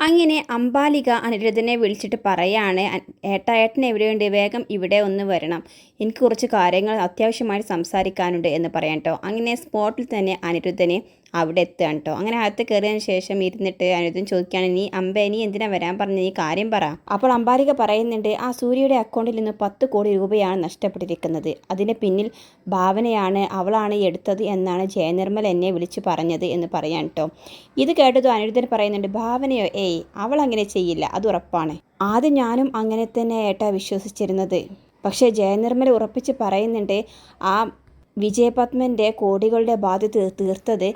അങ്ങനെ അംബാലിക അനിരുദ്ധനെ വിളിച്ചിട്ട് പറയാണ് "അ- ഏട്ടാ ഏട്ടൻ എവിടെയുണ്ട് വേഗം ഇവിടെ ഒന്ന് വരണം. എനിക്ക് കുറച്ച് കാര്യങ്ങൾ അത്യാവശ്യമായിട്ട് സംസാരിക്കാനുണ്ട് എന്ന് പറയാം കേട്ടോ അങ്ങനെ സ്പോട്ടിൽ തന്നെ അനിരുദ്ധനെ അവിടെ എത്തുകയാണ് കേട്ടോ അങ്ങനെ അകത്ത് കയറിയതിന് ശേഷം ഇരുന്നിട്ട് അനിരുദ്ധൻ ചോദിക്കുകയാണ് നീ അമ്പ നീ എന്തിനാ വരാൻ പറഞ്ഞ നീ കാര്യം പറ. അപ്പോൾ അമ്പാരിക പറയുന്നുണ്ട് ആ സൂര്യയുടെ അക്കൗണ്ടിൽ നിന്ന് പത്ത് കോടി രൂപയാണ് നഷ്ടപ്പെട്ടിരിക്കുന്നത്. അതിന് പിന്നിൽ ഭാവനയാണ് അവളാണ് എടുത്തത് എന്നാണ് ജയനിർമ്മൽ എന്നെ വിളിച്ചു പറഞ്ഞത് എന്ന് പറയാൻ കേട്ടോ ഇത് കേട്ടതും അനിരുദ്ധൻ പറയുന്നുണ്ട് ഭാവനയോ? ഏയ് അവൾ അങ്ങനെ ചെയ്യില്ല. അത് ഉറപ്പാണ്. ആദ്യം ഞാനും അങ്ങനെ തന്നെ ഏട്ടാ വിശ്വസിച്ചിരുന്നത്. പക്ഷേ ജയനിർമ്മൽ ഉറപ്പിച്ച് പറയുന്നുണ്ട് ആ വിജയപത്മന്റെ കോടികളുടെ ബാധ്യത തീർ- തീർത്തത്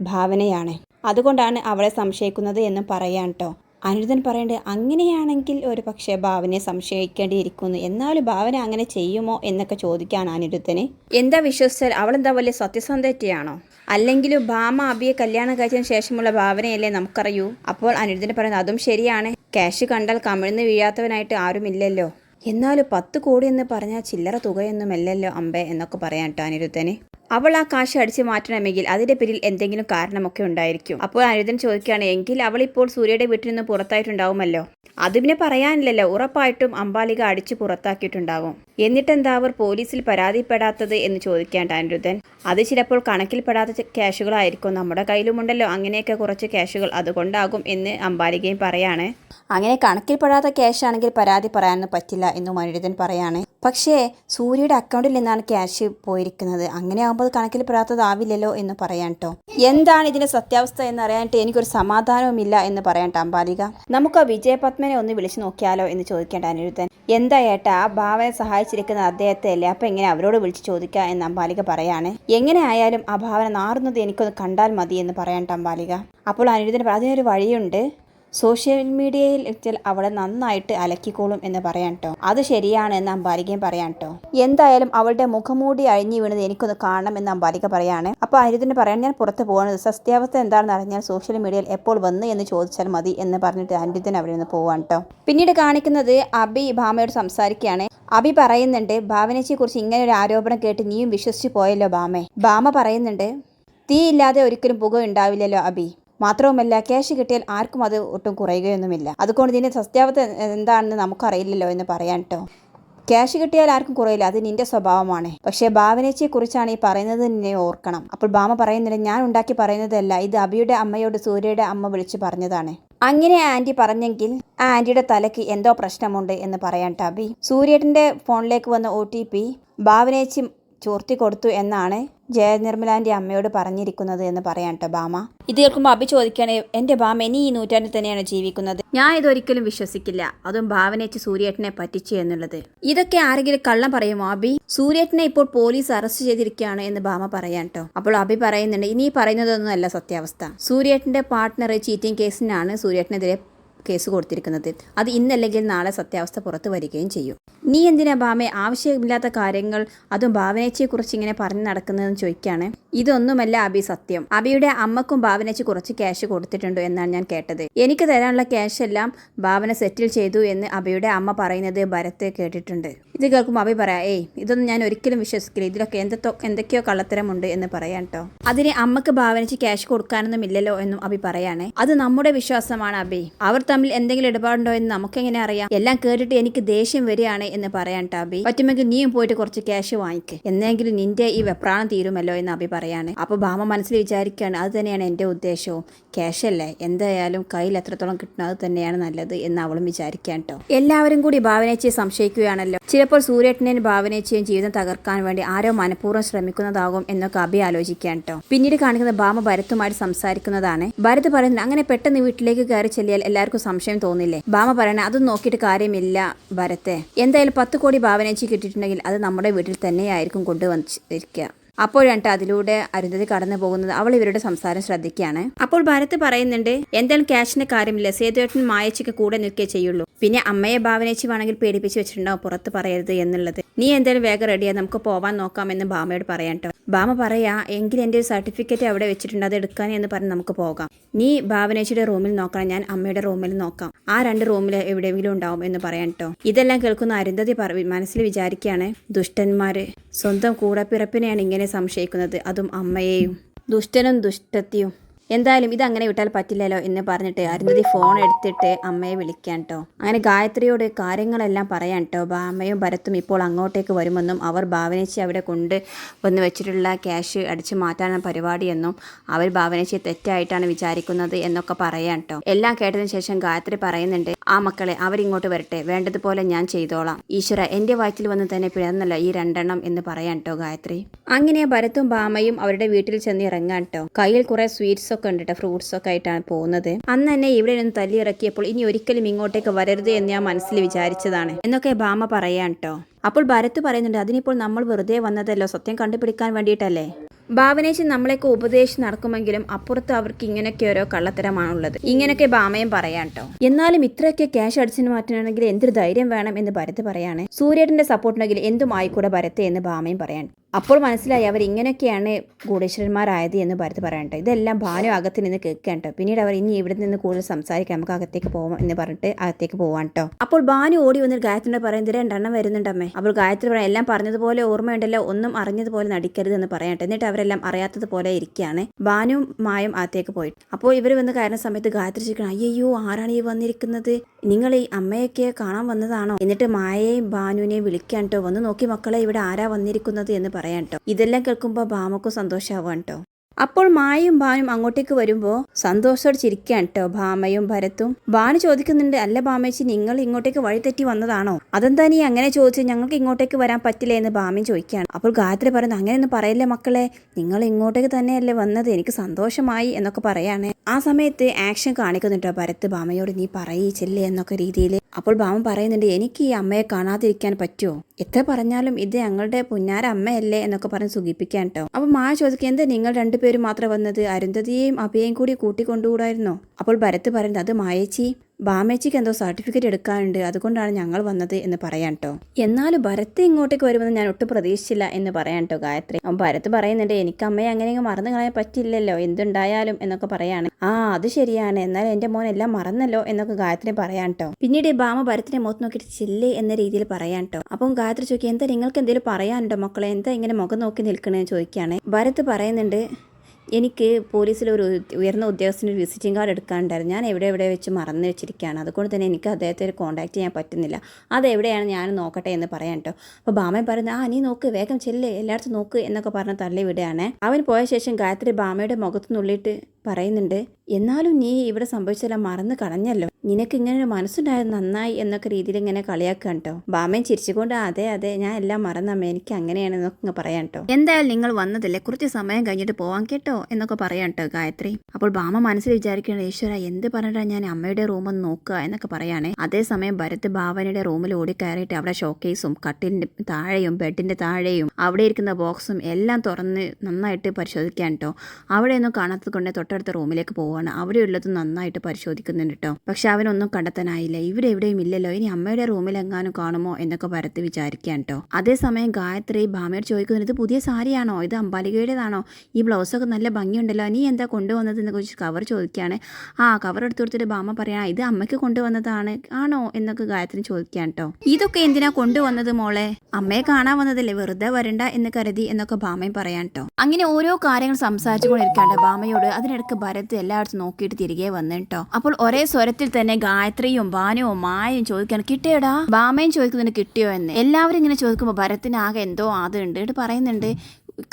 ഭാവനയാണ്. അതുകൊണ്ടാണ് അവളെ സംശയിക്കുന്നത് എന്ന് പറയാൻ കേട്ടോ അനിരുദ്ധൻ പറയേണ്ടത് അങ്ങനെയാണെങ്കിൽ ഒരു പക്ഷേ ഭാവനയെ സംശയിക്കേണ്ടിയിരിക്കുന്നു. എന്നാലും ഭാവന അങ്ങനെ ചെയ്യുമോ എന്നൊക്കെ ചോദിക്കാൻ അനിരുദ്ധന്. എന്താ വിശ്വസിച്ചാൽ അവളെന്താ വലിയ സത്യസന്ധതയാണോ? അല്ലെങ്കിലും ഭാമ അബിയെ കല്യാണം കഴിച്ചതിന് ശേഷമുള്ള ഭാവനയല്ലേ നമുക്കറിയൂ. അപ്പോൾ അനിരുദ്ധന് പറയുന്നത് അതും ശരിയാണ്. ക്യാഷ് കണ്ടാൽ കമിഴ്ന്ന് വീഴാത്തവനായിട്ട് ആരുമില്ലല്ലോ എന്നാലും പത്ത് കോടി എന്ന് പറഞ്ഞാൽ ചില്ലറ തുകയൊന്നുമല്ലല്ലോ അമ്പേ എന്നൊക്കെ പറയാൻ കേട്ടോ അനിരുദ്ധന്. അവൾ ആ കാശ് അടിച്ചു മാറ്റണമെങ്കിൽ അതിന്റെ പേരിൽ എന്തെങ്കിലും കാരണമൊക്കെ ഉണ്ടായിരിക്കും. അപ്പോൾ അനിരുദ്ധൻ ചോദിക്കുകയാണ് എങ്കിൽ അവൾ ഇപ്പോൾ സൂര്യയുടെ വീട്ടിൽ നിന്ന് പുറത്തായിട്ടുണ്ടാവുമല്ലോ? അത് പിന്നെ പറയാനില്ലല്ലോ. ഉറപ്പായിട്ടും അമ്പാലിക അടിച്ചു പുറത്താക്കിയിട്ടുണ്ടാകും എന്നിട്ടെന്താ അവർ പോലീസിൽ പരാതിപ്പെടാത്തത് എന്ന് ചോദിക്കേണ്ട അനിരുദ്ധൻ അത് ചിലപ്പോൾ കണക്കിൽപ്പെടാത്ത ക്യാഷുകളായിരിക്കും. നമ്മുടെ കയ്യിലുമുണ്ടല്ലോ അങ്ങനെയൊക്കെ കുറച്ച് ക്യാഷുകൾ. അതുകൊണ്ടാകും എന്ന് അംബാലികയും പറയാണ്. അങ്ങനെ കണക്കിൽപ്പെടാത്ത ക്യാഷ് ആണെങ്കിൽ പരാതി പറയാനൊന്നും പറ്റില്ല എന്നും അനിരുദ്ധൻ പറയാണ്. പക്ഷേ സൂര്യയുടെ അക്കൗണ്ടിൽ നിന്നാണ് ക്യാഷ് പോയിരിക്കുന്നത്. അങ്ങനെ ആകുമ്പോൾ കണക്കിൽപ്പെടാത്തതാവില്ലല്ലോ എന്ന് പറയാൻ കേട്ടോ എന്താണ് ഇതിന്റെ സത്യാവസ്ഥ എന്ന് അറിയാനായിട്ട് എനിക്കൊരു സമാധാനവുമില്ല എന്ന് പറയാൻ അമ്പാലിക നമുക്ക് ആ വിജയപത്മനെ ഒന്ന് വിളിച്ചു നോക്കിയാലോ എന്ന് ചോദിക്കേണ്ട അനിരുദ്ധൻ എന്താ ഏട്ടാ ആ ഭാവനെ സഹായിച്ചിരിക്കുന്ന അദ്ദേഹത്തെ അല്ലേ അപ്പം എങ്ങനെ അവരോട് വിളിച്ച് ചോദിക്കുക എന്ന് അമ്പാലിക പറയാണ്. എങ്ങനെ ആയാലും ആ ഭാവന നാറുന്നത് എനിക്കൊന്ന് കണ്ടാൽ മതി എന്ന് പറയാൻ അമ്പാലിക അപ്പോൾ അനിരുദ്ധന് അതിനൊരു വഴിയുണ്ട്. സോഷ്യൽ മീഡിയയിൽ വെച്ചാൽ അവളെ നന്നായിട്ട് അലക്കിക്കോളും എന്ന് പറയാൻ കേട്ടോ അത് ശരിയാണ് എന്ന് അമ്പാലികയും പറയാൻ കേട്ടോ എന്തായാലും അവളുടെ മുഖമൂടി അഴിഞ്ഞു വീണത് എനിക്കൊന്ന് കാണണം എന്ന് അമ്പാലിക പറയാണ്. അപ്പോൾ അനിരുദ്ധിന് പറയാൻ ഞാൻ പുറത്ത് പോകുന്നത് സത്യാവസ്ഥ എന്താണെന്ന് അറിഞ്ഞാൽ സോഷ്യൽ മീഡിയയിൽ എപ്പോൾ വന്ന് എന്ന് ചോദിച്ചാൽ മതി എന്ന് പറഞ്ഞിട്ട് അനിരുദ്ധൻ അവിടെ നിന്ന് പോവാൻ കേട്ടോ പിന്നീട് കാണിക്കുന്നത് അബി ഭാമയോട് സംസാരിക്കുകയാണ്. അബി പറയുന്നുണ്ട് ഭാവനച്ചയെ കുറിച്ച് ഇങ്ങനെ ഒരു ആരോപണം കേട്ട് നീയും വിശ്വസിച്ചു പോയല്ലോ ബാമേ. ബാമ പറയുന്നുണ്ട് തീ ഇല്ലാതെ ഒരിക്കലും പുക ഉണ്ടാവില്ലല്ലോ അബി മാത്രവുമല്ല ക്യാഷ് കിട്ടിയാൽ ആർക്കും അത് ഒട്ടും കുറയുകയൊന്നുമില്ല. അതുകൊണ്ട് നിന്റെ സത്യാവസ്ഥ എന്താണെന്ന് നമുക്കറിയില്ലല്ലോ എന്ന് പറയാൻ കേട്ടോ ക്യാഷ് കിട്ടിയാൽ ആർക്കും കുറയില്ല അത് നിന്റെ സ്വഭാവമാണ്. പക്ഷേ ഭാവനേച്ചിയെ കുറിച്ചാണ് ഈ പറയുന്നത് നിന്നെ ഓർക്കണം. അപ്പോൾ ബാമ പറയുന്നില്ല ഞാൻ ഉണ്ടാക്കി പറയുന്നതല്ല ഇത് അബിയുടെ അമ്മയോട് സൂര്യയുടെ അമ്മ വിളിച്ചു പറഞ്ഞതാണ്. അങ്ങനെ ആന്റി പറഞ്ഞെങ്കിൽ ആ ആന്റിയുടെ തലയ്ക്ക് എന്തോ പ്രശ്നമുണ്ട് എന്ന് പറയാൻ ടബി. സൂര്യേട്ടന്റെ ഫോണിലേക്ക് വന്ന ഒ ടി പി ഭാവനേച്ചി ചോർത്തി കൊടുത്തു എന്നാണ് ജയനിർമ്മലാന്റെ അമ്മയോട് പറഞ്ഞിരിക്കുന്നത് എന്ന് പറയാൻ കേട്ടോ ബാമ. ഇത് കേൾക്കുമ്പോൾ അഭി ചോദിക്കുകയാണ് എന്റെ ബാമ ഇനി ഈ നൂറ്റാണ്ടിൽ തന്നെയാണ് ജീവിക്കുന്നത്? ഞാൻ ഇതൊരിക്കലും വിശ്വസിക്കില്ല. അതും ഭാവനേച്ച് സൂര്യേട്ടനെ പറ്റിച്ചു എന്നുള്ളത്. ഇതൊക്കെ ആരെങ്കിലും കള്ളം പറയുമോ അബി സൂര്യേട്ടനെ ഇപ്പോൾ പോലീസ് അറസ്റ്റ് ചെയ്തിരിക്കുകയാണ് എന്ന് ബാമ പറയാൻ കേട്ടോ അപ്പോൾ അബി പറയുന്നുണ്ട് ഇനി പറയുന്നതൊന്നും അല്ല സത്യാവസ്ഥ. സൂര്യേട്ടന്റെ പാർട്ട്ണർ ചീറ്റിംഗ് കേസിനാണ് സൂര്യേട്ടനെതിരെ കേസ് കൊടുത്തിരിക്കുന്നത്. അത് ഇന്നല്ലെങ്കിൽ നാളെ സത്യാവസ്ഥ പുറത്തു വരികയും ചെയ്യും. നീ എന്തിനാ ഭാമയെ ആവശ്യമില്ലാത്ത കാര്യങ്ങൾ അതും ഭാവനേച്ചയെക്കുറിച്ച് ഇങ്ങനെ പറഞ്ഞു നടക്കുന്നതെന്ന് ചോദിക്കുകയാണ് ഇതൊന്നുമല്ല അബി സത്യം. അബിയുടെ അമ്മക്കും ഭാവനേച്ചി കുറച്ച് ക്യാഷ് കൊടുത്തിട്ടുണ്ട് എന്നാണ് ഞാൻ കേട്ടത്. എനിക്ക് തരാനുള്ള ക്യാഷ് എല്ലാം ഭാവന സെറ്റിൽ ചെയ്തു എന്ന് അബിയുടെ അമ്മ പറയുന്നത് ഭരത് കേട്ടിട്ടുണ്ട്. ഇത് കേൾക്കുമ്പോൾ അബി പറയാം ഏയ് ഇതൊന്നും ഞാൻ ഒരിക്കലും വിശ്വസിക്കില്ല. ഇതിലൊക്കെ എന്തൊക്കെ എന്തൊക്കെയോ കള്ളത്തരമുണ്ട് എന്ന് പറയാൻ കേട്ടോ അതിന് അമ്മയ്ക്ക് ഭാവനച്ച് ക്യാഷ് കൊടുക്കാനൊന്നും ഇല്ലല്ലോ എന്നും അബി പറയാണ്. അത് നമ്മുടെ വിശ്വാസമാണ് അബി. അവർ തമ്മിൽ എന്തെങ്കിലും ഇടപാടുണ്ടോ എന്ന് നമുക്ക് എങ്ങനെ അറിയാം? എല്ലാം കേട്ടിട്ട് എനിക്ക് ദേഷ്യം വരികയാണ് എന്ന് പറയാൻ ടാബി. അബി പറ്റുമെങ്കിൽ നീയും പോയിട്ട് കുറച്ച് ക്യാഷ് വാങ്ങിക്ക്. എന്നെങ്കിലും നിന്റെ ഈ വെപ്രാണം തീരുമല്ലോ എന്ന് അബി പറയാണ്. അപ്പോൾ ഭാമ മനസ്സിൽ വിചാരിക്കുകയാണ് അത് തന്നെയാണ് എന്റെ ഉദ്ദേശവും. ക്യാഷ് അല്ലേ? എന്തായാലും കയ്യിൽ എത്രത്തോളം കിട്ടണം അത് തന്നെയാണ് നല്ലത് എന്ന് അവളും വിചാരിക്കാൻ കേട്ടോ എല്ലാവരും കൂടി ഭാവനേച്ചയെ സംശയിക്കുകയാണല്ലോ. ചിലപ്പോൾ സൂര്യേട്ടനെയും ഭാവനേച്ചയും ജീവിതം തകർക്കാൻ വേണ്ടി ആരോ മനഃപൂർവം ശ്രമിക്കുന്നതാകും എന്നൊക്കെ അഭി ആലോചിക്കാൻ കേട്ടോ പിന്നീട് കാണിക്കുന്ന ഭാമ ഭരത്തുമായിട്ട് സംസാരിക്കുന്നതാണ്. ഭരത് പറയുന്നത് അങ്ങനെ പെട്ടെന്ന് വീട്ടിലേക്ക് കയറി ചെല്ലിയാൽ എല്ലാവർക്കും സംശയം തോന്നില്ലേ? ഭാമ പറയണ അതൊന്നും നോക്കിയിട്ട് കാര്യമില്ല ഭരത്തെ. എന്തായാലും പത്ത് കോടി ഭാവനേച്ചി കിട്ടിയിട്ടുണ്ടെങ്കിൽ അത് നമ്മുടെ വീട്ടിൽ തന്നെയായിരിക്കും കൊണ്ടുവന്നിരിക്കുക. അപ്പോഴാണ് അതിലൂടെ അരുന്ധതി കടന്നു പോകുന്നത്. അവൾ ഇവരുടെ സംസാരം ശ്രദ്ധിക്കുകയാണ്. അപ്പോൾ ഭരത് പറയുന്നുണ്ട് എന്തായാലും ക്യാഷിന്റെ കാര്യമില്ല സേതുവേട്ടൻ മായച്ചയ്ക്ക് കൂടെ നിൽക്കേ ചെയ്യുള്ളൂ. പിന്നെ അമ്മയെ ഭാവനേച്ചി വേണമെങ്കിൽ പേടിപ്പിച്ച് വെച്ചിട്ടുണ്ടാവും. പുറത്ത് പറയരുത് എന്നുള്ളത്. നീ എന്തായാലും വേഗം റെഡിയാ നമുക്ക് പോവാൻ നോക്കാമെന്ന് ഭാമയോട് പറയാം കേട്ടോ ഭാമ പറയാ എങ്കിൽ എന്റെ ഒരു സർട്ടിഫിക്കറ്റ് അവിടെ വെച്ചിട്ടുണ്ട്. അത് എടുക്കാൻ എന്ന് പറഞ്ഞ് നമുക്ക് പോകാം. നീ ഭാവനേച്ചിയുടെ റൂമിൽ നോക്കണം. ഞാൻ അമ്മയുടെ റൂമിൽ നോക്കാം. ആ രണ്ട് റൂമിൽ എവിടെയെങ്കിലും ഉണ്ടാവും എന്ന് പറയാം കേട്ടോ ഇതെല്ലാം കേൾക്കുന്ന അരുന്ധതി മനസ്സിൽ വിചാരിക്കുകയാണ് ദുഷ്ടന്മാര്. സ്വന്തം കൂടപ്പിറപ്പിനെയാണ് ഇങ്ങനെ സംശയിക്കുന്നത്. അതും അമ്മയെയും. ദുഷ്ടനും ദുഷ്ടത്തിയും. എന്തായാലും ഇത് അങ്ങനെ വിട്ടാൽ പറ്റില്ലല്ലോ എന്ന് പറഞ്ഞിട്ട് അരുന്ധതി ഫോൺ എടുത്തിട്ട് അമ്മയെ വിളിക്കാൻ കേട്ടോ അങ്ങനെ ഗായത്രിയോട് കാര്യങ്ങളെല്ലാം പറയാൻ കേട്ടോ അമ്മയും ഭരത്തും ഇപ്പോൾ അങ്ങോട്ടേക്ക് വരുമെന്നും അവർ ഭാവനേച്ചി അവിടെ കൊണ്ട് വന്ന് വെച്ചിട്ടുള്ള ക്യാഷ് അടിച്ചു മാറ്റാനാണ് പരിപാടിയെന്നും അവർ ഭാവനേച്ചിയെ തെറ്റായിട്ടാണ് വിചാരിക്കുന്നത് എന്നൊക്കെ പറയാൻ കേട്ടോ എല്ലാം കേട്ടതിന് ശേഷം ഗായത്രി പറയുന്നുണ്ട് ആ മക്കളെ അവരിങ്ങോട്ട് വരട്ടെ. വേണ്ടതുപോലെ ഞാൻ ചെയ്തോളാം. ഈശ്വര എന്റെ വയറ്റിൽ വന്ന് തന്നെ പിഴന്നല്ല ഈ രണ്ടെണ്ണം എന്ന് പറയാൻ കേട്ടോ ഗായത്രി. അങ്ങനെ ഭരത്തും ബാമയും അവരുടെ വീട്ടിൽ ചെന്ന് ഇറങ്ങാൻ കേട്ടോ കയ്യിൽ കുറേ സ്വീറ്റ്സ് ഒക്കെ ഉണ്ട് ഫ്രൂട്ട്സ് ഒക്കെ ആയിട്ടാണ് പോകുന്നത്. അന്ന് തന്നെ ഇവിടെ നിന്ന് തല്ലി ഇറക്കിയപ്പോൾ ഇനി ഒരിക്കലും ഇങ്ങോട്ടേക്ക് വരരുത് എന്ന് ഞാൻ മനസ്സിൽ വിചാരിച്ചതാണ്. എന്നൊക്കെ ബാമ പറയാൻ കേട്ടോ. അപ്പോൾ ഭരത് പറയുന്നുണ്ട് അതിനിപ്പോൾ നമ്മൾ വെറുതെ വന്നതല്ലോ സത്യം കണ്ടുപിടിക്കാൻ വേണ്ടിയിട്ടല്ലേ? ഭാവനേശൻ നമ്മളെയൊക്കെ ഉപദേശം നടക്കുമെങ്കിലും അപ്പുറത്ത് അവർക്ക് ഇങ്ങനെയൊക്കെ ഓരോ കള്ളത്തരമാണുള്ളത്. ഇങ്ങനെയൊക്കെ ഭാമയും പറയാൻ കേട്ടോ. എന്നാലും ഇത്രയൊക്കെ ക്യാഷ് അടിച്ചിന് മാറ്റണമെങ്കിൽ എന്തൊരു ധൈര്യം വേണം എന്ന് ഭരത് പറയാണ്. സൂര്യേട്ടന്റെ സപ്പോർട്ടുണ്ടെങ്കിൽ എന്തും ആയിക്കൂടെ ഭരത് എന്ന് ഭാമയും പറയാൻ. അപ്പോൾ മനസ്സിലായി അവർ ഇങ്ങനെയൊക്കെയാണ് ഗൂഢേശ്വരന്മാരായത് എന്ന് ഭരത് പറയട്ടെ. ഇതെല്ലാം ഭാനു അകത്ത് നിന്ന് കേൾക്കട്ടോ പിന്നീട് അവർ ഇനി ഇവിടെ നിന്ന് കൂടുതൽ സംസാരിക്കാം. നമുക്ക് അകത്തേക്ക് പോവാം എന്ന് പറഞ്ഞിട്ട് അകത്തേക്ക് പോവാൻ കേട്ടോ അപ്പോൾ ഭാനു ഓടി വന്നിട്ട് ഗായത്രിയോട് പറയുന്നത് രണ്ടെണ്ണം വരുന്നുണ്ടമ്മേ അപ്പോൾ ഗായത്രി പറയാം എല്ലാം പറഞ്ഞതുപോലെ ഓർമ്മയുണ്ടല്ലോ ഒന്നും അറിഞ്ഞതുപോലെ നടിക്കരുത് എന്ന് പറയട്ടെ. എന്നിട്ട് അവരെല്ലാം അറിയാത്തതുപോലെ ഇരിക്കുകയാണ്. ഭാനുവും മായും അകത്തേക്ക് പോയിട്ട്. അപ്പോൾ ഇവർ വന്ന് കയറുന്ന സമയത്ത് ഗായത്രി ചോദിക്കണം അയ്യോ ആരാണ് ഈ വന്നിരിക്കുന്നത്? നിങ്ങൾ ഈ അമ്മയൊക്കെ കാണാൻ വന്നതാണോ? എന്നിട്ട് മായയെയും ഭാനുവിനെയും വിളിക്കാൻ കേട്ടോ വന്ന് നോക്കി മക്കളെ ഇവിടെ ആരാ വന്നിരിക്കുന്നത്? എന്ന് പറയാൻ കേട്ടോ ഇതെല്ലാം കേൾക്കുമ്പോൾ ഭാമക്കും സന്തോഷമാവാം കേട്ടോ അപ്പോൾ മായയും ഭാനും അങ്ങോട്ടേക്ക് വരുമ്പോൾ സന്തോഷത്തോടെ ചിരിക്കാൻ കേട്ടോ ഭാമയും ഭരത്തും. ഭാനു ചോദിക്കുന്നുണ്ട് അല്ല ഭാമേച്ചി നിങ്ങൾ ഇങ്ങോട്ടേക്ക് വഴി തെറ്റി വന്നതാണോ? അതെന്താ നീ അങ്ങനെ ചോദിച്ചു? ഞങ്ങൾക്ക് ഇങ്ങോട്ടേക്ക് വരാൻ പറ്റില്ല എന്ന് ഭാമയും ചോദിക്കുകയാണ്. അപ്പോൾ ഗായത്രി പറയുന്നത് അങ്ങനെയൊന്നും പറയില്ല മക്കളെ? നിങ്ങൾ ഇങ്ങോട്ടേക്ക് തന്നെയല്ലേ വന്നത്? എനിക്ക് സന്തോഷമായി എന്നൊക്കെ പറയാണ്. ആ സമയത്ത് ആക്ഷൻ കാണിക്കുന്നുണ്ടോ ഭരത്ത്. ഭാമയോട് നീ പറയിച്ചില്ലേ എന്നൊക്കെ രീതിയിൽ അപ്പോൾ ഭാമ പറയുന്നുണ്ട് എനിക്ക് ഈ അമ്മയെ കാണാതിരിക്കാൻ പറ്റുമോ എത്ര പറഞ്ഞാലും ഇത് ഞങ്ങളുടെ പുന്നാര അമ്മയല്ലേ എന്നൊക്കെ പറഞ്ഞ് സുഖിപ്പിക്കാൻ കേട്ടോ. അപ്പോൾ മായ ചോദിക്കുക നിങ്ങൾ രണ്ടുപേരും മാത്രം വന്നത് അരുന്ധതിയെയും അഭയെയും കൂടി കൂട്ടിക്കൊണ്ടുകൂടായിരുന്നോ? അപ്പോൾ ഭരത് പറയുന്നത് അത് മായേച്ചി. ബാമേച്ചിക്ക് എന്തോ സർട്ടിഫിക്കറ്റ് എടുക്കാനുണ്ട്. അതുകൊണ്ടാണ് ഞങ്ങൾ വന്നത് എന്ന് പറയാൻ കേട്ടോ എന്നാലും ഭരത് ഇങ്ങോട്ടേക്ക് വരുമെന്ന് ഞാൻ ഒട്ടും പ്രതീക്ഷിച്ചില്ല എന്ന് പറയാൻ കേട്ടോ ഗായത്രി. ഭരത് പറയുന്നുണ്ട് എനിക്ക് അമ്മയെ അങ്ങനെയൊക്കെ അങ്ങ് മറന്നു കളയാൻ പറ്റില്ലല്ലോ എന്തുണ്ടായാലും എന്നൊക്കെ പറയാണ്. ആ അത് ശരിയാണ്. എന്നാൽ എന്റെ മോൻ എല്ലാം മറന്നല്ലോ എന്നൊക്കെ ഗായത്രി പറയാൻ കേട്ടോ പിന്നീട് ബാമ ഭരത്തിനെ മുഖത്ത് നോക്കിയിട്ട് ചില്ലേ എന്ന രീതിയിൽ പറയാൻ കേട്ടോ അപ്പം ഗായത്രി ചോദിക്കുക എന്താ നിങ്ങൾക്ക് എന്തെങ്കിലും പറയാനുണ്ടോ മക്കളെ? എന്താ ഇങ്ങനെ മുഖം നോക്കി നിൽക്കണേന്ന് ചോദിക്കുകയാണ്. ഭരത് പറയുന്നുണ്ട് എനിക്ക് പോലീസിൽ ഒരു ഉയർന്ന ഉദ്യോഗസ്ഥന് ഒരു വിസിറ്റിംഗ് കാർഡ് എടുക്കാനുണ്ടായിരുന്നു ഞാൻ എവിടെ എവിടെ വെച്ച് മറന്നു വെച്ചിരിക്കുകയാണ്. അതുകൊണ്ട് തന്നെ എനിക്ക് അദ്ദേഹത്തെ ഒരു കോൺടാക്ട് ചെയ്യാൻ പറ്റുന്നില്ല. അത് എവിടെയാണ് ഞാൻ നോക്കട്ടെ എന്ന് പറയാൻ കേട്ടോ അപ്പോൾ ബാമൻ പറയുന്നത് ആ നീ നോക്ക് വേഗം ചെല്ലേ എല്ലായിടത്തും നോക്ക് എന്നൊക്കെ പറഞ്ഞ് തള്ളി വിടുകയാണ്. അവൻ പോയ ശേഷം ഗായത്രി ബാമയുടെ മുഖത്ത് നുള്ളിയിട്ട് പറയുന്നുണ്ട് എന്നാലും നീ ഇവിടെ സംഭവിച്ചെല്ലാം മറന്നു കളഞ്ഞല്ലോ. നിനക്ക് ഇങ്ങനെ ഒരു മനസ്സുണ്ടായത് നന്നായി എന്നൊക്കെ രീതിയിൽ ഇങ്ങനെ കളിയാക്കുക കേട്ടോ ബാമയെ ചിരിച്ചുകൊണ്ട് അതെ അതെ ഞാൻ എല്ലാം മറന്നമ്മ എനിക്ക് അങ്ങനെയാണ് എന്നൊക്കെ പറയാൻ കേട്ടോ എന്തായാലും നിങ്ങൾ വന്നതല്ലേ? കുറച്ച് സമയം കഴിഞ്ഞിട്ട് പോവാൻ കേട്ടോ? എന്നൊക്കെ പറയാം കേട്ടോ ഗായത്രി. അപ്പോൾ ബാമ മനസ്സിൽ വിചാരിക്കുകയാണ് ഈശ്വര എന്ത് പറഞ്ഞിട്ടാണ് ഞാൻ അമ്മയുടെ റൂം ഒന്ന് നോക്കുക? എന്നൊക്കെ പറയാണേ. അതേസമയം ഭരത് ഭാവനയുടെ റൂമിൽ ഓടി കയറിയിട്ട് അവിടെ ഷോക്കേസും കട്ടിലിന്റെ താഴെയും ബെഡിന്റെ താഴെയും അവിടെ ഇരിക്കുന്ന ബോക്സും എല്ലാം തുറന്ന് നന്നായിട്ട് പരിശോധിക്കാൻ കേട്ടോ. അവിടെയൊന്നും കാണാത്തത് കൊണ്ട് തൊട്ടടുത്ത റൂമിലേക്ക് പോവുകയാണ്. അവിടെയുള്ളത് നന്നായിട്ട് പരിശോധിക്കുന്നുണ്ട് കേട്ടോ. പക്ഷെ അവനൊന്നും കണ്ടെത്താനായില്ല. ഇവിടെ എവിടെയും ഇല്ലല്ലോ. ഇനി അമ്മയുടെ റൂമിൽ എങ്ങാനും കാണുമോ എന്നൊക്കെ ഭരത് വിചാരിക്കാൻ കേട്ടോ. അതേസമയം ഗായത്രി ഭാമയോട് ചോദിക്കുന്നത് ഇത് പുതിയ സാരിയാണോ? ഇത് അമ്പാലികയുടേതാണോ? ഈ ബ്ലൗസൊക്കെ നല്ല ഭംഗിയുണ്ടല്ലോ. നീ എന്താ കൊണ്ടുവന്നത് എന്ന് കുറിച്ച് കവർ ചോദിക്കുകയാണ്. ആ കവർ എടുത്തു കൊടുത്തിട്ട് ബാമ പറയാ ഇത് അമ്മയ്ക്ക് കൊണ്ടുവന്നതാണ്. ആണോ? എന്നൊക്കെ ഗായത്രി ചോദിക്കാൻ കേട്ടോ ഇതൊക്കെ എന്തിനാ കൊണ്ടുവന്നത് മോളെ? അമ്മയെ കാണാൻ വന്നതല്ലേ വെറുതെ വരണ്ട എന്ന് കരുതി എന്നൊക്കെ ബാമയും പറയാൻ കേട്ടോ അങ്ങനെ ഓരോ കാര്യങ്ങൾ സംസാരിച്ചു കൊണ്ടിരിക്കാണ്ട് ബാമയോട് അതിനിടക്ക് ഭരത് എല്ലായിടത്തും നോക്കിയിട്ട് തിരികെ വന്നു കേട്ടോ അപ്പോൾ ഒരേ സ്വരത്തിൽ തന്നെ ഗായത്രിയും ബാനുവും മായയും ചോദിക്കാൻ കിട്ടിയടാ? ബാമയും ചോദിക്കുന്നുണ്ട് കിട്ടിയോ എന്ന്. എല്ലാവരും ഇങ്ങനെ ചോദിക്കുമ്പോൾ ഭരത്തിനാകെ എന്തോ ആദ്യം ഉണ്ട് എന്നിട്ട് പറയുന്നുണ്ട്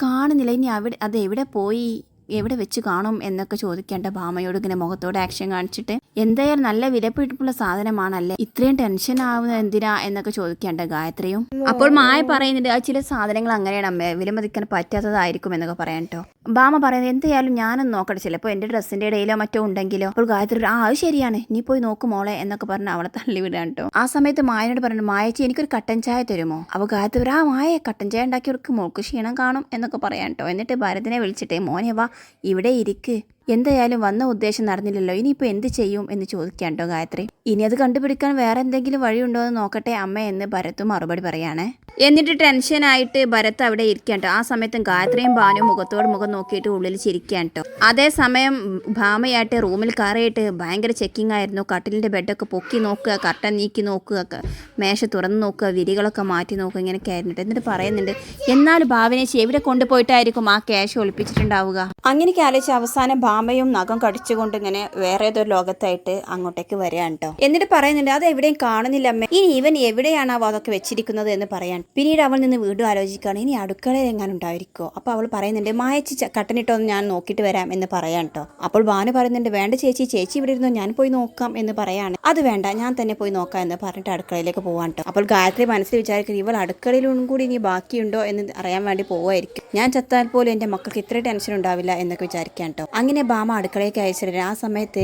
കാണുന്നില്ല ഇനി അവിടെ അത് എവിടെ പോയി? എവിടെ വെച്ച് കാണും എന്നൊക്കെ ചോദിക്കേണ്ട ഭാമയോട് ഇങ്ങനെ മുഖത്തോടെ ആക്ഷൻ കാണിച്ചിട്ട് എന്തായാലും നല്ല വിലപിടിപ്പുള്ള സാധനമാണല്ലേ? ഇത്രയും ടെൻഷൻ ആവുന്നത് എന്തിനാ? എന്നൊക്കെ ചോദിക്കേണ്ട ഗായത്രിയും. അപ്പോൾ മായ പറയുന്നുണ്ട് ആ ചില സാധനങ്ങൾ അങ്ങനെയാണ് അമ്മ വിലമതിക്കാൻ പറ്റാത്തതായിരിക്കും എന്നൊക്കെ പറയാൻ കേട്ടോ ഭാമ പറയുന്നത് എന്തായാലും ഞാനൊന്ന് നോക്കട്ടെ ചിലപ്പോൾ എന്റെ ഡ്രസ്സിന്റെ ഇടയിലോ മറ്റോ ഉണ്ടെങ്കിലോ? അപ്പോൾ ഗായത്രി ആ അത് ശരിയാണ് നീ പോയി നോക്കും മോളെ എന്നൊക്കെ പറഞ്ഞ് അവളെ തള്ളി വിടാൻ കേട്ടോ ആ സമയത്ത് മായനോട് പറഞ്ഞു മായച്ചി എനിക്കൊരു കട്ടൻ ചായ തരുമോ? അപ്പോൾ ഗായത്രി ആ മായ കട്ടൻ ചായ ഉണ്ടാക്കിയവർക്ക് മോൾക്ക് ക്ഷീണം കാണും എന്നൊക്കെ പറയാൻ കേട്ടോ എന്നിട്ട് ഭരതിനെ വിളിച്ചിട്ടേ മോനെ വാ ഇവിടെ ഇരിക്ക്. എന്തായാലും വന്ന ഉദ്ദേശം നടന്നില്ലല്ലോ. ഇനിയിപ്പോൾ എന്ത് ചെയ്യും എന്ന് ചോദിക്കാൻ കേട്ടോ ഗായത്രി? ഇനി അത് കണ്ടുപിടിക്കാൻ വേറെ എന്തെങ്കിലും വഴിയുണ്ടോ എന്ന് നോക്കട്ടെ അമ്മ എന്ന് ഭരത്തും മറുപടി പറയാണ്. എന്നിട്ട് ടെൻഷനായിട്ട് ഭരത് അവിടെ ഇരിക്കാൻ കേട്ടോ ആ സമയത്തും ഗായത്രിയും ഭാനും മുഖത്തോട് മുഖം നോക്കിയിട്ട് ഉള്ളിൽ ചിരിക്കാൻ കേട്ടോ അതേസമയം ഭാമയായിട്ട് റൂമിൽ കയറിയിട്ട് ഭയങ്കര ചെക്കിംഗ് ആയിരുന്നു. കട്ടിലിന്റെ ബെഡൊക്കെ പൊക്കി നോക്കുക കട്ടൻ നീക്കി നോക്കുക മേശ തുറന്ന് നോക്കുക വിരികളൊക്കെ മാറ്റി നോക്കുക ഇങ്ങനെയൊക്കെ ആയിരുന്നു ട്ടോ. എന്നിട്ട് പറയുന്നുണ്ട് എന്നാൽ ഭാവനേച്ചി എവിടെ കൊണ്ടുപോയിട്ടായിരിക്കും ആ ക്യാഷ് ഒളിപ്പിച്ചിട്ടുണ്ടാവുക? അങ്ങനെയൊക്കെ ആലോചിച്ച് അവസാനം ബാമയും നഖം കടിച്ചുകൊണ്ട് ഇങ്ങനെ വേറെ ഏതോ ലോകത്തായിട്ട് അങ്ങോട്ടേക്ക് വരികയാണ് കേട്ടോ എന്നിട്ട് പറയുന്നുണ്ട് അത് എവിടെയും കാണുന്നില്ല അമ്മ. ഇനി ഇവൻ എവിടെയാണ് അവ അതൊക്കെ വെച്ചിരിക്കുന്നത് എന്ന് പറയാൻ. പിന്നീട് അവൾ നിന്ന് വീണ്ടും ആലോചിക്കുകയാണ് ഇനി അടുക്കളയിൽ എങ്ങാനും ഉണ്ടായിരിക്കോ അപ്പോൾ അവൾ പറയുന്നുണ്ട് മായച്ചി കട്ടനിട്ടൊന്ന് ഞാൻ നോക്കിയിട്ട് വരാം എന്ന് പറയാൻ കേട്ടോ അപ്പോൾ ഭാനു പറയുന്നുണ്ട് വേണ്ട ചേച്ചി ചേച്ചി ഇവിടെ ഇരുന്നോ ഞാൻ പോയി നോക്കാം എന്ന് പറയാണ്. അത് വേണ്ട ഞാൻ തന്നെ പോയി നോക്കാം എന്ന് പറഞ്ഞിട്ട് അടുക്കളയിലേക്ക് പോകാൻ കേട്ടോ അപ്പോൾ ഗായത്രി മനസ്സിൽ വിചാരിക്കുന്നത് ഇവൾ അടുക്കളയിലും കൂടി ഇനി ബാക്കിയുണ്ടോ എന്ന് അറിയാൻ വേണ്ടി പോവായിരിക്കും. ഞാൻ ചത്താൽ പോലും എന്റെ മക്കൾക്ക് ഇത്ര ടെൻഷൻ ഉണ്ടാവില്ല എന്നൊക്കെ വിചാരിക്കാൻ കേട്ടോ അങ്ങനെ ബാമ അടുക്കളയ്ക്ക് അയച്ചിരുന്നു ആ സമയത്ത്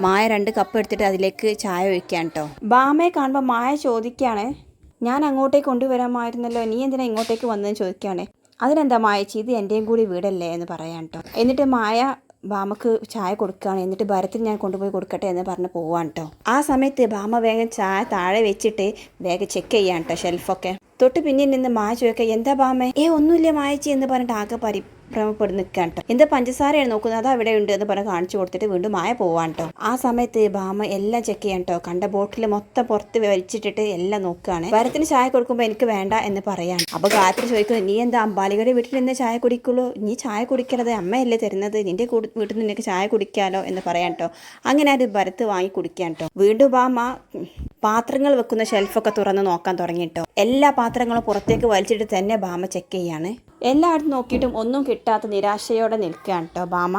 മായ രണ്ട് കപ്പ് എടുത്തിട്ട് അതിലേക്ക് ചായ ഒഴിക്കാൻ കേട്ടോ ബാമയെ കാണുമ്പോൾ മായ ചോദിക്കുകയാണ് ഞാൻ അങ്ങോട്ടേക്ക് കൊണ്ടുവരാമായിരുന്നല്ലോ നീ എന്തിനാ ഇങ്ങോട്ടേക്ക് വന്നതെന്ന് ചോദിക്കുകയാണ് അതിനെന്താ മായച്ചി ഇത് എന്റെയും കൂടി വീടല്ലേ എന്ന് പറയാൻ കേട്ടോ എന്നിട്ട് മായ ബാമക്ക് ചായ കൊടുക്കുകയാണ്. എന്നിട്ട് ഭരത്തിൽ ഞാൻ കൊണ്ടുപോയി കൊടുക്കട്ടെ എന്ന് പറഞ്ഞ് പോവാൻ കേട്ടോ ആ സമയത്ത് ബാമ വേഗം ചായ താഴെ വെച്ചിട്ട് വേഗം ചെക്ക് ചെയ്യാൻ കേട്ടോ ഷെൽഫൊക്കെ തൊട്ട് പിന്നിൽ നിന്ന് മായ ചോദിക്കുക എന്താ ബാമേ? ഏ ഒന്നുമില്ല മായച്ചി എന്ന് പറഞ്ഞിട്ട് ആകെ പരി ഭ്രമപ്പെട്ട് നിൽക്കാൻ കേട്ടോ. എന്താ പഞ്ചസാരയാണ് നോക്കുന്നത്? അത് അവിടെ ഉണ്ട് എന്ന് പറഞ്ഞ് കാണിച്ചു കൊടുത്തിട്ട് വീണ്ടും മായ പോവാൻ കേട്ടോ. ആ സമയത്ത് ബാമ എല്ലാം ചെക്ക് ചെയ്യാൻ കേട്ടോ. കണ്ട ബോട്ടിൽ മൊത്തം പുറത്ത് വലിച്ചിട്ടിട്ട് എല്ലാം നോക്കുകയാണ്. വരത്തിന് ചായ കൊടുക്കുമ്പോൾ എനിക്ക് വേണ്ട എന്ന് പറയാണ്. അപ്പൊ ഗായത്രി ചോദിക്കുന്നു നീ എന്താ അമ്പാലികളുടെ വീട്ടിൽ നിന്ന് ചായ കുടിക്കുള്ളൂ? നീ ചായ കുടിക്കണത് അമ്മയല്ലേ തരുന്നത്? നിന്റെ വീട്ടിൽ നിനക്ക് ചായ കുടിക്കാലോ? എന്ന് പറയാൻ കേട്ടോ. അങ്ങനെ അത് ഭരത്ത് വാങ്ങി കുടിക്കാൻ കേട്ടോ. വീണ്ടും ഉം, പാത്രങ്ങൾ വെക്കുന്ന ഷെൽഫൊക്കെ തുറന്ന് നോക്കാൻ തുടങ്ങി കേട്ടോ എല്ലാ പാത്രങ്ങളും പുറത്തേക്ക് വലിച്ചിട്ട് തന്നെ ബാമ ചെക്ക് ചെയ്യാണ്. എല്ലായിടത്തും നോക്കിയിട്ടും ഒന്നും കിട്ടാത്ത നിരാശയോടെ നിൽക്കുകയാണ് കേട്ടോ ബാമ.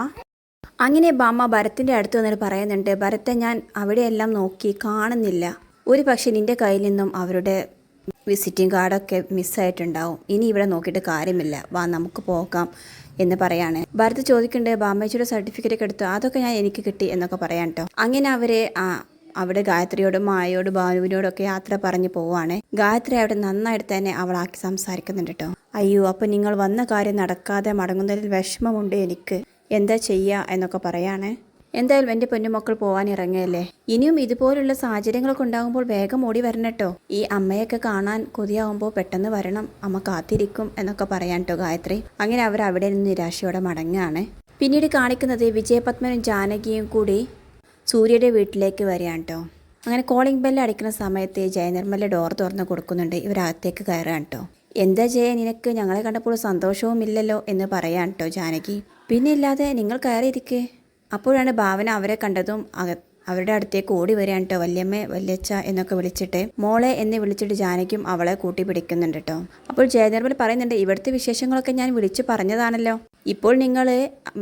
അങ്ങനെ ബാമ ഭരത്തിന്റെ അടുത്ത് വന്നിട്ട് പറയുന്നുണ്ട് ഭരത്തെ ഞാൻ അവിടെയെല്ലാം നോക്കി കാണുന്നില്ല. ഒരു പക്ഷേ നിന്റെ കയ്യിൽ നിന്നും അവരുടെ വിസിറ്റിംഗ് കാർഡൊക്കെ മിസ്സായിട്ടുണ്ടാവും ഇനി ഇവിടെ നോക്കിയിട്ട് കാര്യമില്ല. വാ നമുക്ക് പോകാം എന്ന് പറയാണ്. ഭരത് ചോദിക്കുന്നുണ്ട് ബാമേച്ചിയുടെ സർട്ടിഫിക്കറ്റ് ഒക്കെ എടുത്തു? അതൊക്കെ ഞാൻ എനിക്ക് കിട്ടി എന്നൊക്കെ പറയാൻ കേട്ടോ അങ്ങനെ അവരെ ആ അവിടെ ഗായത്രിയോടും മായയോടും ഭാനുവിനോടൊക്കെ യാത്ര പറഞ്ഞു പോവാണ് ഗായത്രി അവിടെ നന്നായിട്ട് തന്നെ അവളാക്കി സംസാരിക്കുന്നുണ്ട് കേട്ടോ അയ്യോ അപ്പോൾ നിങ്ങൾ വന്ന കാര്യം നടക്കാതെ മടങ്ങുന്നതിൽ വിഷമമുണ്ട് എനിക്ക്. എന്താ ചെയ്യുക എന്നൊക്കെ പറയാണ്. എന്തായാലും എന്റെ പൊന്നുമക്കൾ പോകാൻ ഇറങ്ങിയല്ലേ ഇനിയും ഇതുപോലുള്ള സാഹചര്യങ്ങളൊക്കെ ഉണ്ടാകുമ്പോൾ വേഗം ഓടി വരണട്ടോ ഈ അമ്മയൊക്കെ കാണാൻ കൊതിയാവുമ്പോൾ പെട്ടെന്ന് വരണം. അമ്മ കാത്തിരിക്കും എന്നൊക്കെ പറയാൻ കേട്ടോ ഗായത്രി. അങ്ങനെ അവർ അവിടെ നിന്ന് നിരാശയോടെ മടങ്ങുകയാണ്. പിന്നീട് കാണിക്കുന്നത് വിജയപത്മനും ജാനകിയും കൂടി സൂര്യയുടെ വീട്ടിലേക്ക് വരികയാണ് കേട്ടോ അങ്ങനെ കോളിംഗ് ബെല്ല് അടിക്കുന്ന സമയത്ത് ജയനിർമ്മല ഡോർ തുറന്ന് കൊടുക്കുന്നുണ്ട്. ഇവരകത്തേക്ക് കയറുകയാണ് കേട്ടോ എന്താ ജയ നിനക്ക് ഞങ്ങളെ കണ്ടപ്പോൾ സന്തോഷവും ഇല്ലല്ലോ എന്ന് പറയാൻ കേട്ടോ ജാനകി. പിന്നെ ഇല്ലാതെ നിങ്ങൾ കയറിയിരിക്കേ? അപ്പോഴാണ് ഭാവന അവരെ കണ്ടതും അക അവരുടെ അടുത്തേക്ക് ഓടി വരികയാണ് കേട്ടോ വല്യമ്മ വല്യച്ഛ എന്നൊക്കെ വിളിച്ചിട്ട് മോളെ എന്ന് വിളിച്ചിട്ട് ജാനകിയും അവളെ കൂട്ടി പിടിക്കുന്നുണ്ട് കേട്ടോ അപ്പോൾ ജയനിർമ്മൽ പറയുന്നുണ്ട് ഇവിടുത്തെ വിശേഷങ്ങളൊക്കെ ഞാൻ വിളിച്ചു പറഞ്ഞതാണല്ലോ. ഇപ്പോൾ നിങ്ങൾ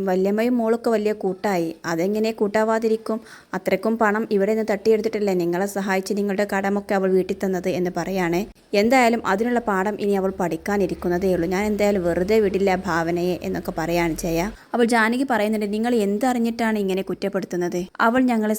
വല്യമ്മയും മോളൊക്കെ വലിയ കൂട്ടായി. അതെങ്ങനെ കൂട്ടാവാതിരിക്കും? അത്രയ്ക്കും പണം ഇവിടെ നിന്ന് തട്ടിയെടുത്തിട്ടല്ലേ നിങ്ങളെ സഹായിച്ച് നിങ്ങളുടെ കടമൊക്കെ അവൾ വീട്ടിൽ തന്നത് എന്ന് പറയാണ്. എന്തായാലും അതിനുള്ള പാഠം ഇനി അവൾ പഠിക്കാനിരിക്കുന്നതേ ഉള്ളൂ. ഞാൻ എന്തായാലും വെറുതെ വിടില്ല ഭാവനയെ എന്നൊക്കെ പറയാണ് ജയ. അപ്പോൾ ജാനകി പറയുന്നുണ്ട് നിങ്ങൾ എന്തറിഞ്ഞിട്ടാണ് ഇങ്ങനെ കുറ്റപ്പെടുത്തുന്നത്? അവൾ ഞങ്ങളെ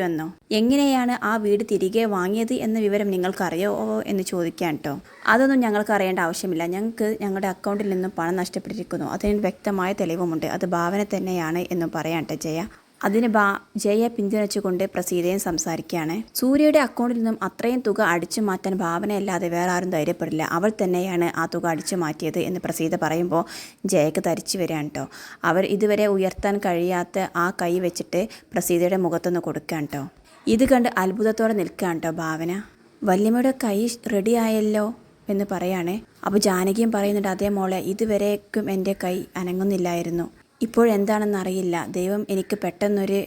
എന്നോ എങ്ങനെയാണ് ആ വീട് തിരികെ വാങ്ങിയത് എന്ന വിവരം നിങ്ങൾക്കറിയോ എന്ന് ചോദിക്കാൻ കേട്ടോ അതൊന്നും ഞങ്ങൾക്ക് അറിയേണ്ട ആവശ്യമില്ല. ഞങ്ങൾക്ക് ഞങ്ങളുടെ അക്കൗണ്ടിൽ നിന്നും പണം നഷ്ടപ്പെട്ടിരിക്കുന്നു. അതിന് വ്യക്തമായ തെളിവുമുണ്ട്. അത് ഭാവന തന്നെയാണ് എന്നും പറയാം കേട്ടോ ജയ. അതിന് ബാ ജയയെ പിന്തുണച്ചുകൊണ്ട് പ്രസീതയും സംസാരിക്കുകയാണ്. സൂര്യയുടെ അക്കൗണ്ടിൽ നിന്നും അത്രയും തുക അടിച്ചു മാറ്റാൻ ഭാവനയല്ലാതെ വേറെ ആരും ധൈര്യപ്പെടില്ല. അവൾ തന്നെയാണ് ആ തുക അടിച്ചു മാറ്റിയത് എന്ന് പ്രസീത പറയുമ്പോൾ ജയക്ക് തരിച്ചു വരികയാണ് കേട്ടോ അവർ ഇതുവരെ ഉയർത്താൻ കഴിയാത്ത ആ കൈ വെച്ചിട്ട് പ്രസീതയുടെ മുഖത്തൊന്ന് കൊടുക്കുകയാണ് കേട്ടോ ഇത് കണ്ട് അത്ഭുതത്തോടെ നിൽക്കുകയാണ് കേട്ടോ ഭാവന. വല്യമ്മയുടെ കൈ റെഡിയായല്ലോ എന്ന് പറയാണ്. അപ്പോൾ ജാനകിയും പറയുന്നുണ്ട് അതേ മോളെ ഇതുവരേക്കും എന്റെ കൈ അനങ്ങുന്നില്ലായിരുന്നു. ഇപ്പോഴെന്താണെന്ന് അറിയില്ല ദൈവം എനിക്ക് പെട്ടെന്നൊരു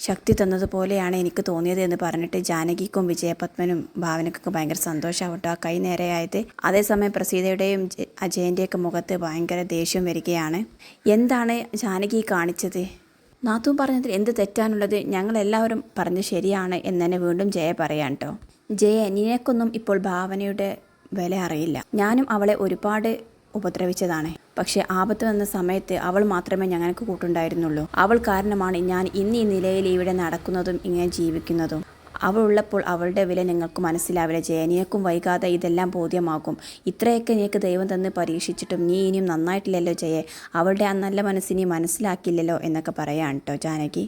ശക്തി തന്നതുപോലെയാണ് എനിക്ക് തോന്നിയത് എന്ന് പറഞ്ഞിട്ട് ജാനകിക്കും വിജയപത്മനും ഭാവനക്കൊക്കെ ഭയങ്കര സന്തോഷമാവട്ടോ ആ കൈ നേരെയായത് അതേസമയം പ്രസീതയുടെയും അജയന്റെയൊക്കെ മുഖത്ത് ഭയങ്കര ദേഷ്യം വരികയാണ്. എന്താണ് ജാനകി കാണിച്ചത്? നാത്തും പറഞ്ഞതിൽ എന്ത് തെറ്റാനുള്ളത് ഞങ്ങളെല്ലാവരും പറഞ്ഞ് ശരിയാണ് എന്ന് തന്നെ വീണ്ടും ജയ പറയാൻ കേട്ടോ ജയ നിനക്കൊന്നും ഇപ്പോൾ ഭാവനയുടെ വില അറിയില്ല. ഞാനും അവളെ ഒരുപാട് ഉപദ്രവിച്ചതാണ്. പക്ഷെ ആപത്ത് വന്ന സമയത്ത് അവൾ മാത്രമേ ഞങ്ങൾക്ക് കൂട്ടുണ്ടായിരുന്നുള്ളൂ. അവൾ കാരണമാണ് ഞാൻ ഇന്ന് ഈ നിലയിൽ ഇവിടെ നടക്കുന്നതും ഇങ്ങനെ ജീവിക്കുന്നതും. അവൾ ഉള്ളപ്പോൾ അവളുടെ വില നിങ്ങൾക്ക് മനസ്സിലാവില്ല. ജയനിയക്കും വൈകാതെ ഇതെല്ലാം ബോധ്യമാകും. ഇത്രയൊക്കെ നിനക്ക് ദൈവം തന്ന് പരീക്ഷിച്ചിട്ടും നീ ഇനിയും നന്നായിട്ടില്ലല്ലോ ജയെ. അവളുടെ ആ നല്ല മനസ്സിനെ മനസ്സിലാക്കില്ലല്ലോ എന്നൊക്കെ പറയാൻ കേട്ടോ ജാനകി.